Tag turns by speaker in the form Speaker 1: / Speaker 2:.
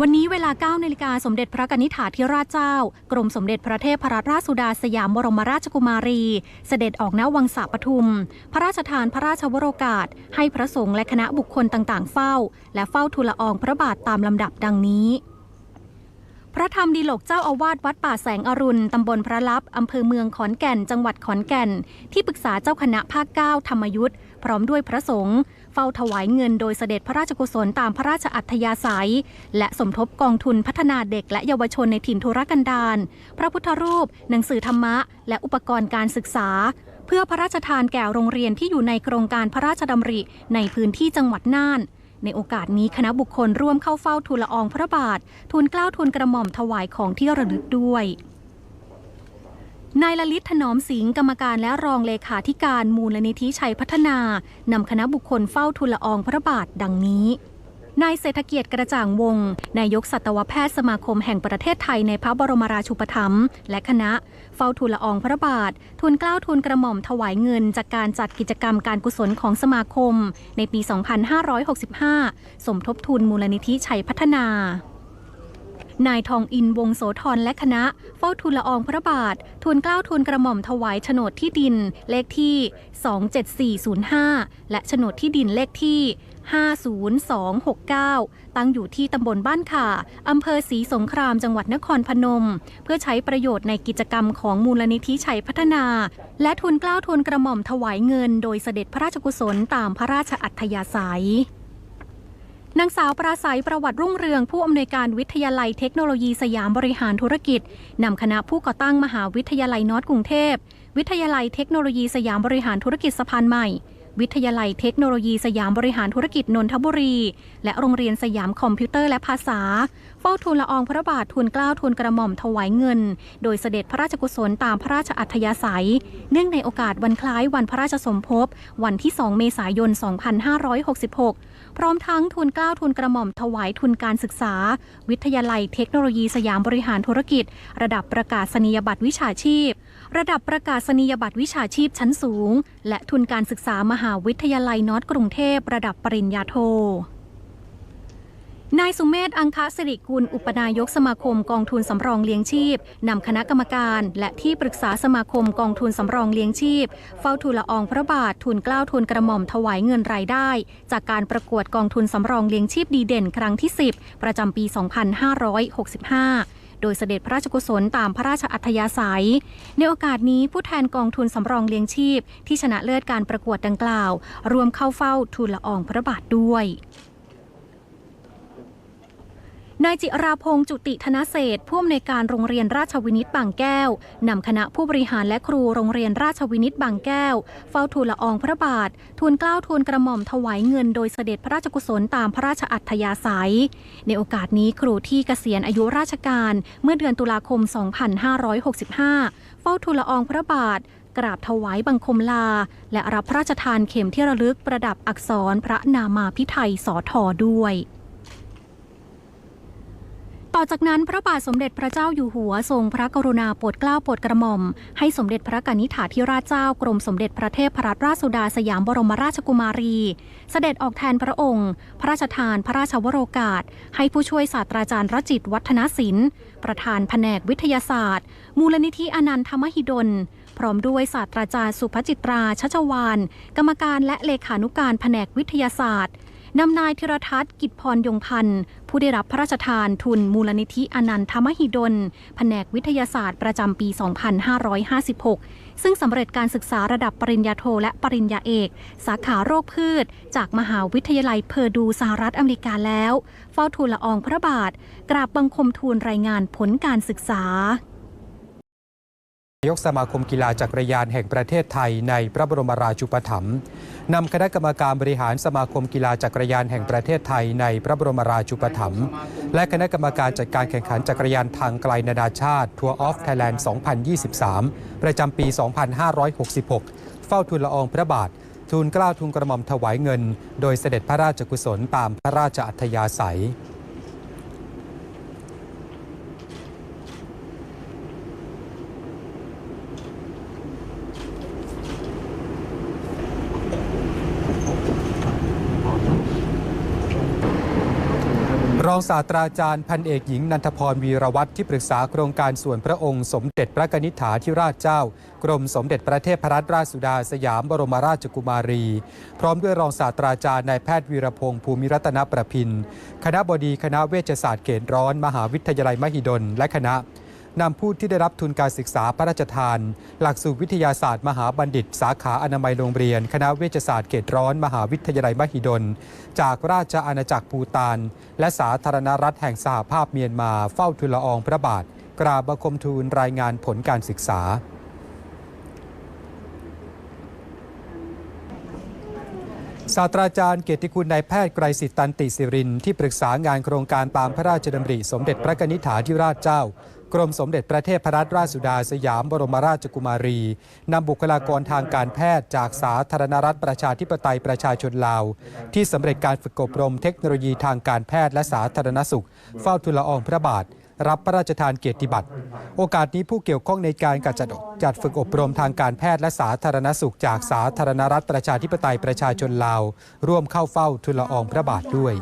Speaker 1: วันนี้เวลา9นาฬิกาสมเด็จพระกนิษฐาธิราชเจ้า กรมสมเด็จพระเทพรัตนราชสุดาสยามบรมราชกุมารี เสด็จออกณวังสะปทุม พระราชทานพระราชวโรกาส ให้พระสงฆ์และคณะบุคคลต่างๆ เฝ้า และเฝ้าทูลละอองพระบาทตามลำดับดังนี้ พระธรรมดีหลกเจ้าอาวาสวัดป่าแสงอรุณ ตำบลพระลับ อำเภอเมืองขอนแก่น จังหวัดขอนแก่น ที่ปรึกษาเจ้าคณะภาค9ธรรมยุทธ์พร้อมด้วยพระสงฆ์ เฝ้าถวายเงินโดยเสด็จพระราชกุศลตามพระราชอัธยาศัย และสมทบกองทุนพัฒนาเด็กและเยาวชนในถิ่นทุรกันดารพระพุทธรูป หนังสือธรรมะ และอุปกรณ์การศึกษา เพื่อพระราชทานแก่โรงเรียนที่อยู่ในโครงการพระราชดำริในพื้นที่จังหวัดน่านในโอกาสนี้คณะบุคคลร่วมเข้าเฝ้าทูลละอองพระบาท ทูลเกล้าทูลกระหม่อมถวายของที่ระลึกด้วย นายลลิตถนอมสิงห์กรรมการและรองเลขาธิการมูลนิธิชัยพัฒนานำคณะบุคคลเฝ้าทูลลอองพระบาทดังนี้นายเศรษฐเกียรติกระจ่างวง นายกสัตวแพทย์สมาคมแห่งประเทศไทยในพระบรมราชูปถัมภ์และคณะ เฝ้าทูลละอองพระบาททูลเกล้าทูลกระหม่อมถวายเงิน จากการจัดกิจกรรมการกุศลของสมาคม ในปี 2565 สมทบทุนมูลนิธิชัยพัฒนา นายทองอินวงโสธรและคณะ เฝ้าทูลละอองพระบาท ทูลเกล้าทูลกระหม่อมถวายโฉนดที่ดินเลขที่ 27405 และโฉนดที่ดินเลขที่ 50269 ตั้งอยู่ที่ตำบลบ้านข่าอำเภอศรีสงครามจังหวัดนครพนม เพื่อใช้ประโยชน์ในกิจกรรมของมูลนิธิชัยพัฒนา และทุนเกล้าทุนกระหม่อมถวายเงิน โดยเสด็จพระราชกุศลตามพระราชอัธยาศัย นางสาวปราศัยประวัติรุ่งเรืองผู้อำนวยการวิทยาลัยเทคโนโลยีสยามบริหารธุรกิจนำคณะผู้ก่อตั้งมหาวิทยาลัยนอตกรุงเทพ วิทยาลัยเทคโนโลยีสยามบริหารธุรกิจสะพานใหม่ วิทยาลัยเทคโนโลยีสยามบริหารธุรกิจนนทบุรี และโรงเรียนสยามคอมพิวเตอร์และภาษา เฝ้าทูลละอองพระบาททูลเกล้าทูลกระหม่อมถวายเงิน โดยเสด็จพระราชกุศลตามพระราชอัธยาศัย เนื่องในโอกาสวันคล้ายวันพระราชสมภพวันที่ 2 เมษายน 2566 พร้อมทั้งทุนกล้าวทุนกระหม่อมถวายทุนการศึกษา วิทยาลัยเทคโนโลยีสยามบริหารธุรกิจ ระดับประกาศนียบัตรวิชาชีพ ระดับประกาศนียบัตรวิชาชีพชั้นสูง และทุนการศึกษามหาวิทยาลัยนอตกรุงเทพระดับปริญญาโท นายสุเมธอังคสิริกุล อุปนายกสมาคมกองทุนสำรองเลี้ยงชีพ นำคณะกรรมการ และที่ปรึกษาสมาคมกองทุนสำรองเลี้ยงชีพ เฝ้าทูลละอองพระบาท ทุนเกล้าทุนกระหม่อมถวายเงินรายได้ จากการประกวดกองทุนสำรองเลี้ยงชีพดีเด่นครั้งที่ 10 ประจำปี 2565โดยเสด็จพระราชกุศลตามพระราชอัธยาศัย ในโอกาสนี้ผู้แทนกองทุนสำรองเลี้ยงชีพ ที่ชนะเลิศการประกวดดังกล่าว รวมเข้าเฝ้าทูลละอองพระบาทด้วย นายจิราพงศ์จุติธนเศษผู้อำนวยการโรงเรียนราชวินิตบางแก้ว นำคณะผู้บริหารและครูโรงเรียนราชวินิตบางแก้ว เฝ้าทูลละอองพระบาท ทูลเกล้าทูลกระหม่อมถวายเงินโดยเสด็จพระราชกุศลตามพระราชอัธยาศัย ในโอกาสนี้ครูที่เกษียณอายุราชการเมื่อเดือนตุลาคม 2565 เฝ้าทูลละอองพระบาทกราบถวายบังคมลา และรับพระราชทานเข็มที่ระลึกประดับอักษรพระนามาพิไทยสอทอด้วย อจากนั้นพระบาทสมเด็จพระเจ้าอยู่หัวทรงพระกรุณาโปรดเกล้าโปรดกระหม่อม ให้สมเด็จพระกนิษฐาธิราชเจ้ากรมสมเด็จพระเทพรัตนราชสุดาสยามบรมราชกุมารี เสด็จออกแทนพระองค์ พระราชทานพระราชวโรกาส ให้ผู้ช่วยศาสตราจารย์รจิตวัฒนศิลป์ ประธานแผนกวิทยาศาสตร์ มูลนิธิอนันทมหิดล พร้อมด้วยศาสตราจารย์สุภจิตราชัชวาน กรรมการและเลขานุการแผนกวิทยาศาสตร์ นำนายธิรทัศน์กิจพรยงพันธ์ผู้ได้รับพระราชทานทุนมูลนิธิอนันทมหิดล แผนกวิทยาศาสตร์ประจำปี 2556 ซึ่งสำเร็จการศึกษาระดับปริญญาโทและปริญญาเอก สาขาโรคพืช จากมหาวิทยาลัยเพอร์ดูสหรัฐอเมริกาแล้ว เฝ้าทูลละอองพระบาท กราบบังคมทูลรายงานผลการศึกษา
Speaker 2: นายกสมาคมกีฬาจักรยานแห่งประเทศไทยในพระบรมราชูปถัมภ์ นำคณะกรรมการบริหารสมาคมกีฬาจักรยานแห่งประเทศไทยในพระบรมราชูปถัมภ์และคณะกรรมการจัดการแข่งขันจักรยานทางไกลนานาชาติทัวร์ออฟไทยแลนด์ 2023 ประจำปี 2566 เฝ้าทูลละอองพระบาท ทูลเกล้าทูลกระหม่อมถวายเงิน โดยเสด็จพระราชกุศลตามพระราชอัธยาศัย องศาสตราจารย์พันเอกหญิงนันทพรวีรวัตรที่ปรึกษาโครงการส่วนพระองค์สมเด็จพระนิษฐาธิราชเจ้า กรมสมเด็จพระเทพรัตนราชสุดาสยามบรมราชกุมารี พร้อมด้วยรองศาสตราจารย์นายแพทย์วีรพงศ์ภูมิรัตนประพินคณะบดีคณะเวชศาสตร์เกตร้อน มหาวิทยาลัยมหิดลและคณะ นำผู้ที่ได้รับทุนการศึกษาพระราชทาน หลักสูตรวิทยาศาสตร์ มหาบัณฑิต สาขาอนามัยโรงเรียน คณะเวชศาสตร์เขตร้อน มหาวิทยาลัยมหิดล จากราชอาณาจักรภูตาน และสาธารณรัฐแห่งสหภาพเมียนมาเฝ้าทุลละอองพระบาท กราบบังคมทูลรายงานผลการศึกษาศาสตราจารย์เกียรติคุณนายแพทย์ไกรสิทธิ์ตันติสิริน ที่ปรึกษางานโครงการตามพระราชดำริสมเด็จพระนิษฐาธิราชเจ้า กรมสมเด็จพระเทพรัตนราชสุดาสยามบรมราชกุมารีนำบุคลากรทางการแพทย์จากสาธารณรัฐประชาธิปไตยประชาชนลาว ที่สำเร็จการฝึกอบรมเทคโนโลยีทางการแพทย์และสาธารณสุข เฝ้าทุลละอองพระบาท รับพระราชทานเกียรติบัตร โอกาสนี้ผู้เกี่ยวข้องในการจัดจัดฝึกอบรมทางการแพทย์และสาธารณสุข จากสาธารณรัฐประชาธิปไตยประชาชนลาว ร่วมเข้าเฝ้าทุลละอองพระบาทด้วย